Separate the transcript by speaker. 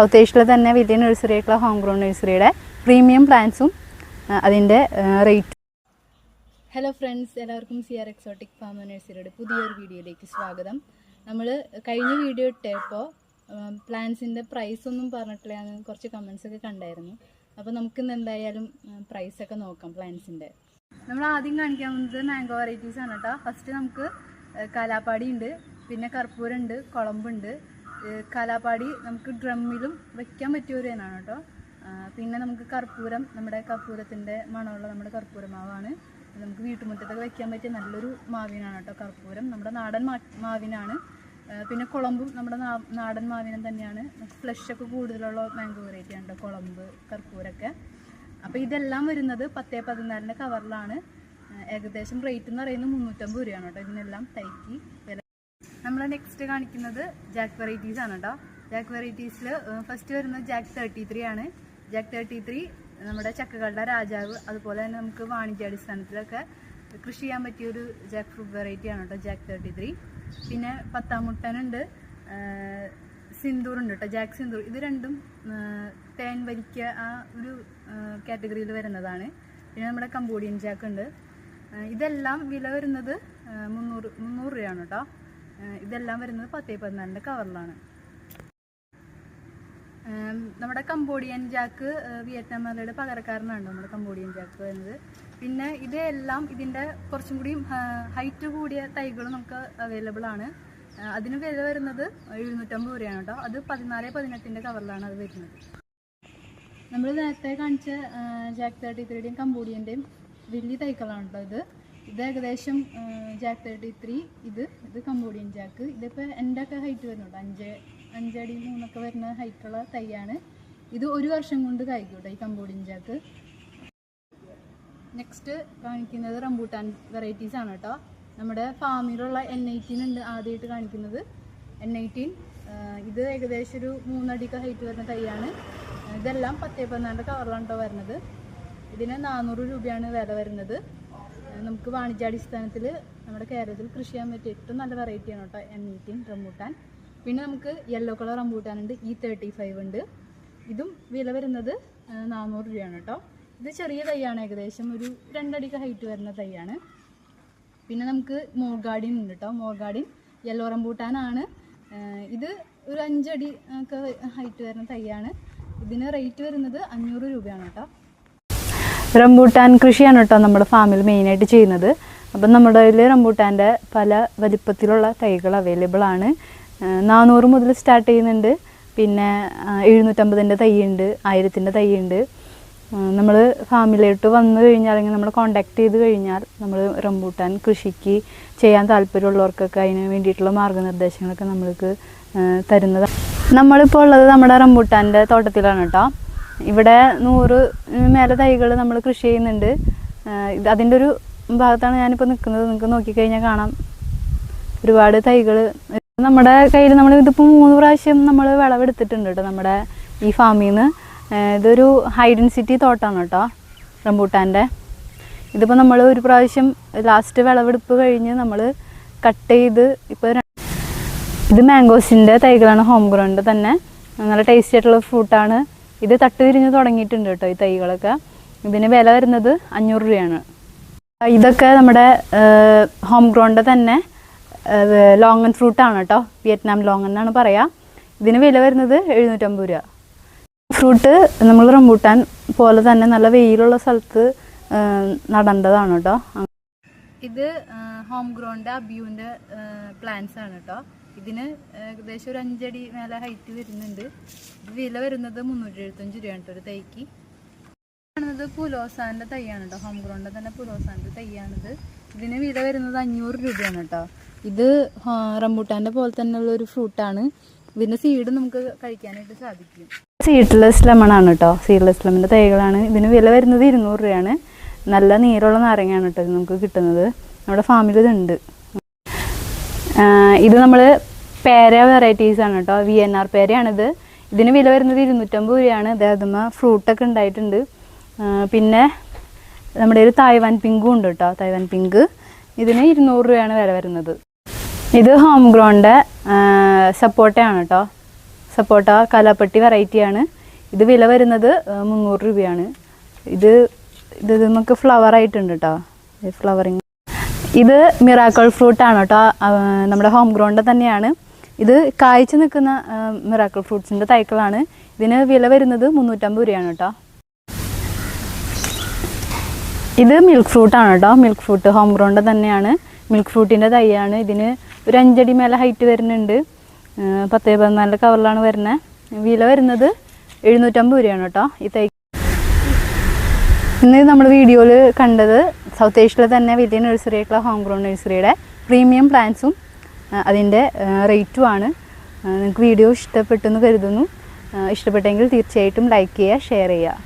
Speaker 1: South ഏഷ്യയിലെ തന്നെ വലിയ നഴ്സറി ആയിട്ടുള്ള ഹോം ഗ്രോൺ നഴ്സറിയുടെ പ്രീമിയം പ്ലാന്റ്സും അതിന്റെ റേറ്റ് ഹലോ ഫ്രണ്ട്സ് എല്ലാവർക്കും സി ആർ എക്സോട്ടിക് ഫാം നഴ്സറിയുടെ പുതിയൊരു വീഡിയോയിലേക്ക് സ്വാഗതം. നമ്മൾ കഴിഞ്ഞ വീഡിയോ ഇട്ടപ്പോൾ പ്ലാന്റ്സിന്റെ പ്രൈസ് ഒന്നും പറഞ്ഞിട്ടില്ല എന്ന് കുറച്ച് കമൻസ് ഒക്കെ കണ്ടായിരുന്നു. അപ്പോൾ നമുക്കിന്ന് എന്തായാലും പ്രൈസ് ഒക്കെ നോക്കാം പ്ലാന്റ്സിന്റെ നമ്മൾ ആദ്യം കാണിക്കാൻ പോകുന്നത് മാംഗോ വെറൈറ്റീസ് ആണ് കേട്ടോ ഫസ്റ്റ് നമുക്ക് കാലാപ്പാടി ഉണ്ട് പിന്നെ കർപ്പൂരുണ്ട് കുളമ്പുണ്ട് ഏഹ്, കാലാപ്പാടി നമുക്ക് ഡ്രമ്മിലും വെക്കാൻ പറ്റിയ ഒരു ഇനമാണ് കേട്ടോ പിന്നെ നമുക്ക് കർപ്പൂരം നമ്മുടെ കർപ്പൂരത്തിന്റെ മണമുള്ള നമ്മുടെ കർപ്പൂര മാവാണ് നമുക്ക് വീട്ടുമുറ്റത്തൊക്കെ വെക്കാൻ പറ്റിയ നല്ലൊരു മാവിനാണ് കേട്ടോ കർപ്പൂരം. നമ്മുടെ നാടൻ മാവിനാണ്. പിന്നെ കുളമ്പും നമ്മുടെ നാടൻ മാവിനം തന്നെയാണ്. ഫ്ലഷ് ഒക്കെ കൂടുതലുള്ള മാംഗോ വെറൈറ്റി ആണ് കുളമ്പ് കർപ്പൂരൊക്കെ. അപ്പോൾ ഇതെല്ലാം വരുന്നത് പത്തേ പതിനാലിന്റെ കവറിലാണ് ഏകദേശം റേറ്റ് എന്ന് പറയുന്നത് മുന്നൂറ്റമ്പത് രൂപയാണ് കേട്ടോ ഇതിനെല്ലാം തൈക്ക് വില നമ്മൾ നെക്സ്റ്റ് കാണിക്കുന്നത് ജാക്ക് വെറൈറ്റീസ് ആണ് കേട്ടോ ജാക്ക് വെറൈറ്റീസിൽ ഫസ്റ്റ് വരുന്നത് ജാക്ക് തേർട്ടി ത്രീ ആണ്. ജാക്ക് തേർട്ടി ത്രീ നമ്മുടെ ചക്കകളുടെ രാജാവ്. അതുപോലെ തന്നെ നമുക്ക് വാണിജ്യാടിസ്ഥാനത്തിലൊക്കെ കൃഷി ചെയ്യാൻ പറ്റിയ ഒരു ജാക്ക് ഫ്രൂട്ട് വെറൈറ്റി ആണ് കേട്ടോ ജാക്ക് തേർട്ടി ത്രീ പിന്നെ പത്താമുട്ടനുണ്ട് സിന്ദൂർ ഉണ്ട് കേട്ടോ ജാക്ക് സിന്ദൂർ. ഇത് രണ്ടും തേൻ വലിക്ക ആ ഒരു കാറ്റഗറിയിൽ വരുന്നതാണ്. പിന്നെ നമ്മുടെ കമ്പോഡിയൻ ജാക്ക് ഉണ്ട്. ഇതെല്ലാം വില വരുന്നത് മുന്നൂറ് മുന്നൂറ് രൂപയാണ് കേട്ടോ ഇതെല്ലാം വരുന്നത് പത്തേ പതിനാലിന്റെ കവറിലാണ് നമ്മുടെ കമ്പോഡിയൻ ജാക്ക് വിയറ്റ്നാമുകളുടെ പകരക്കാരനാണ് നമ്മുടെ കമ്പോഡിയൻ ജാക്ക് വരുന്നത്. പിന്നെ ഇതെല്ലാം ഇതിന്റെ കുറച്ചും കൂടി ഹൈറ്റ് കൂടിയ തൈകളും നമുക്ക് അവൈലബിൾ ആണ്. അതിന് വില വരുന്നത് എഴുന്നൂറ്റമ്പത് രൂപയാണ് കേട്ടോ. അത് പതിനാല് പതിനെട്ടിന്റെ കവറിലാണ് അത് വരുന്നത്. നമ്മൾ നേരത്തെ കാണിച്ച ജാക്ക് തേർട്ടി ത്രീയുടെയും കമ്പോഡിയന്റെയും വലിയ തൈക്കളാണ് കേട്ടോ ഇത്. ഇത് ഏകദേശം ജാക്ക് തേർട്ടി ത്രീ ഇത് ഇത് കമ്പോഡിയൻ ജാക്ക് ഇതിപ്പോൾ എന്റെ ഒക്കെ ഹൈറ്റ് വരുന്നുണ്ട്. അഞ്ച് അഞ്ചടി മൂന്നൊക്കെ വരുന്ന ഹൈറ്റുള്ള തൈയാണ്. ഇത് ഒരു വർഷം കൊണ്ട് കായ്ക്കൂട്ടോ കേട്ടോ ഈ കമ്പോഡിയൻ ജാക്ക് നെക്സ്റ്റ് കാണിക്കുന്നത് റംബൂട്ടാൻ വെറൈറ്റീസ് ആണ് കേട്ടോ. നമ്മുടെ ഫാമിലുള്ള എൻ എയ്റ്റീൻ ഉണ്ട് ആദ്യമായിട്ട് കാണിക്കുന്നത്. എൻ എയ്റ്റീൻ ഇത് ഏകദേശം ഒരു മൂന്നടിക്ക് ഹൈറ്റ് വരുന്ന തൈയാണ്. ഇതെല്ലാം പത്തേ പതിനാലിന്റെ കവറിലാണ് കേട്ടോ വരുന്നത്. ഇതിന് നാനൂറ് രൂപയാണ് വില വരുന്നത്. നമുക്ക് വാണിജ്യാടിസ്ഥാനത്തിൽ നമ്മുടെ കേരളത്തിൽ കൃഷി ചെയ്യാൻ പറ്റിയ ഏറ്റവും നല്ല വെറൈറ്റിയാണ് കേട്ടോ എം റംബൂട്ടാൻ. പിന്നെ നമുക്ക് യെല്ലോ കളർ റംബൂട്ടാൻ ഉണ്ട് ഇ തേർട്ടി ഫൈവ് ഉണ്ട്. ഇതും വില വരുന്നത് നാനൂറ് രൂപയാണ് കേട്ടോ. ഇത് ചെറിയ തൈയാണ് ഏകദേശം ഒരു രണ്ടടിക്ക് ഹൈറ്റ് വരുന്ന തൈയാണ്. പിന്നെ നമുക്ക് മോർഗാർഡിൻ ഉണ്ട് കേട്ടോ മോർഗാർഡിൻ യെല്ലോ റംബൂട്ടാനാണ് ഇത് ഒരു അഞ്ചടി ഒക്കെ ഹൈറ്റ് വരുന്ന തൈയാണ്. ഇതിന് റേറ്റ് വരുന്നത് അഞ്ഞൂറ് രൂപയാണ് കേട്ടോ. റംബൂട്ടാൻ കൃഷിയാണ് കേട്ടോ നമ്മുടെ ഫാമിൽ മെയിനായിട്ട് ചെയ്യുന്നത്. അപ്പം നമ്മുടെ കയ്യിൽ റംബൂട്ടാന്റെ പല വലിപ്പത്തിലുള്ള തൈകൾ അവൈലബിൾ ആണ്. നാനൂറ് മുതൽ സ്റ്റാർട്ട് ചെയ്യുന്നുണ്ട്. പിന്നെ എഴുന്നൂറ്റമ്പതിന്റെ തൈയുണ്ട് ആയിരത്തിന്റെ തൈയുണ്ട്. നമ്മൾ ഫാമിലോട്ട് വന്നു കഴിഞ്ഞാൽ അല്ലെങ്കിൽ നമ്മൾ കോണ്ടാക്ട് ചെയ്ത് കഴിഞ്ഞാൽ നമ്മൾ റംബൂട്ടാൻ കൃഷിക്ക് ചെയ്യാൻ താല്പര്യമുള്ളവർക്കൊക്കെ അതിന് വേണ്ടിയിട്ടുള്ള മാർഗനിർദ്ദേശങ്ങളൊക്കെ നമ്മൾക്ക് തരുന്നതാണ് നമ്മളിപ്പോൾ ഉള്ളത് നമ്മുടെ റംബൂട്ടാന്റെ തോട്ടത്തിലാണ് കേട്ടോ. ഇവിടെ നൂറ് മേലെ തൈകൾ നമ്മൾ കൃഷി ചെയ്യുന്നുണ്ട്. അതിന്റെ ഒരു ഭാഗത്താണ് ഞാനിപ്പോൾ നിൽക്കുന്നത് നിങ്ങൾക്ക് നോക്കിക്കഴിഞ്ഞാൽ കാണാം. ഒരുപാട് തൈകൾ നമ്മുടെ കയ്യിൽ നമ്മൾ ഇതിപ്പോൾ മൂന്ന് പ്രാവശ്യം നമ്മൾ വിളവെടുത്തിട്ടുണ്ട് കേട്ടോ നമ്മുടെ ഈ ഫാമിൽ നിന്ന് ഇതൊരു ഹൈ ഡെൻസിറ്റി തോട്ടമാണ് കേട്ടോ റംബൂട്ടാന്റെ. ഇതിപ്പോൾ നമ്മൾ ഒരു പ്രാവശ്യം ലാസ്റ്റ് വിളവെടുപ്പ് കഴിഞ്ഞ് നമ്മൾ കട്ട് ചെയ്ത് ഇപ്പോൾ ഇത് മാംഗോസിന്റെ തൈകളാണ്. ഹോം ഗ്രൗണ്ട് തന്നെ. നല്ല ടേസ്റ്റി ആയിട്ടുള്ള ഫ്രൂട്ടാണ് ഇത് തട്ട് തിരിഞ്ഞ് തുടങ്ങിയിട്ടുണ്ട് കേട്ടോ ഈ തൈകളൊക്കെ. ഇതിന് വില വരുന്നത് അഞ്ഞൂറ് രൂപയാണ്. ഇതൊക്കെ നമ്മുടെ ഹോം ഗ്രൗണ്ട് തന്നെ ലോങ്ങൻ ആണ് കേട്ടോ. വിയറ്റ്നാം ലോങ്ങൻ എന്നാണ് പറയുക ഇതിന് വില വരുന്നത് എഴുന്നൂറ്റമ്പത് രൂപ. ഫ്രൂട്ട് നമ്മൾ റംബൂട്ടാൻ പോലെ തന്നെ നല്ല വെയിലുള്ള സ്ഥലത്ത് നടേണ്ടതാണ് കേട്ടോ. ഇത് ഹോം ഗ്രൗണ്ട് അബ്യൂവിന്റെ പ്ലാന്റ്സ് ആണ് കേട്ടോ ഇതിന് ഏകദേശം ഒരു അഞ്ചടി മേലെ ഹൈറ്റ് വരുന്നുണ്ട്. വില വരുന്നത് മുന്നൂറ്റി എഴുപത്തഞ്ച് രൂപയാണ് കേട്ടോ ഒരു തൈക്ക്. കാണുന്നത് പുലോസാന്റെ തൈയാണ് കേട്ടോ ഹോം ഗ്രൗണ്ടിൽ തന്നെ പുലോസാന്റെ തൈയാണിത്. ഇതിന് വില വരുന്നത് അഞ്ഞൂറ് രൂപയാണ് കേട്ടോ ഇത് റംബൂട്ടാന്റെ പോലെ തന്നെയുള്ള ഒരു ഫ്രൂട്ടാണ് ഇതിന്റെ സീഡ് നമുക്ക് കഴിക്കാനായിട്ട് സാധിക്കും. സീഡ്ലെസ് ലെമൺ ആണ് കേട്ടോ സീഡ്ലെസ് ലെമണിന്റെ തൈകളാണ്. ഇതിന് വില വരുന്നത് ഇരുന്നൂറ് രൂപയാണ്. നല്ല നീരുള്ള നാരങ്ങയാണ് കേട്ടോ നമുക്ക് കിട്ടുന്നത്. നമ്മുടെ ഫാമിൽ ഇതുണ്ട്. ഇത് നമ്മൾ പേര വെറൈറ്റീസ് ആണ് കേട്ടോ. വി എൻ ആർ പേരയാണിത്. ഇതിന് വില വരുന്നത് ഇരുന്നൂറ്റമ്പത് രൂപയാണ്. അതായത് ഫ്രൂട്ടൊക്കെ ഉണ്ടായിട്ടുണ്ട്. പിന്നെ നമ്മുടെ ഒരു തായ്വാൻ പിങ്കും ഉണ്ട് കേട്ടോ. തായ്വാൻ പിങ്ക് ഇതിന് ഇരുന്നൂറ് രൂപയാണ് വില വരുന്നത്. ഇത് ഹോം ഗ്രോണിന്റെ സപ്പോട്ടയാണ് കേട്ടോ. സപ്പോട്ട കലാപ്പട്ടി വെറൈറ്റിയാണ് ഇത് വില വരുന്നത് മുന്നൂറ് രൂപയാണ്. ഇത് ഇത് നമുക്ക് ഫ്ലവർ ആയിട്ടുണ്ട് കേട്ടോ ഫ്ലവറിങ് ഇത് മിറാക്കൾ ഫ്രൂട്ട് ആണ് കേട്ടോ നമ്മുടെ ഹോം ഗ്രൗണ്ട് തന്നെയാണ്. ഇത് കായ്ച്ചു നിൽക്കുന്ന മിറാക്കൾ ഫ്രൂട്ട്സിന്റെ തൈക്കളാണ്. ഇതിന് വില വരുന്നത് മുന്നൂറ്റമ്പത് രൂപയാണ് കേട്ടോ ഇത് മിൽക്ക് ഫ്രൂട്ട് ആണ് കേട്ടോ മിൽക്ക് ഫ്രൂട്ട് ഹോം ഗ്രൗണ്ട് തന്നെയാണ്. മിൽക്ക് ഫ്രൂട്ടിന്റെ തൈയാണ്. ഇതിന് ഒരു അഞ്ചടി മേലെ ഹൈറ്റ് വരുന്നുണ്ട്. പത്ത് പതിനാല് കവറിലാണ് വരുന്നത്. വില വരുന്നത് എഴുന്നൂറ്റമ്പത് രൂപയാണ് കേട്ടോ ഈ തൈ ഇന്ന് നമ്മൾ വീഡിയോയിൽ കണ്ടത് സൗത്ത് ഏഷ്യയിലെ തന്നെ വലിയ നഴ്സറി ആയിട്ടുള്ള ഹോം ഗ്രൗണ്ട് നഴ്സറിയുടെ പ്രീമിയം പ്ലാന്റ്സും അതിന്റെ റേറ്റും ആണ്. നിങ്ങൾക്ക് വീഡിയോ ഇഷ്ടപ്പെട്ടെന്ന് കരുതുന്നു. ഇഷ്ടപ്പെട്ടെങ്കിൽ തീർച്ചയായിട്ടും ലൈക്ക് ചെയ്യുക ഷെയർ ചെയ്യുക.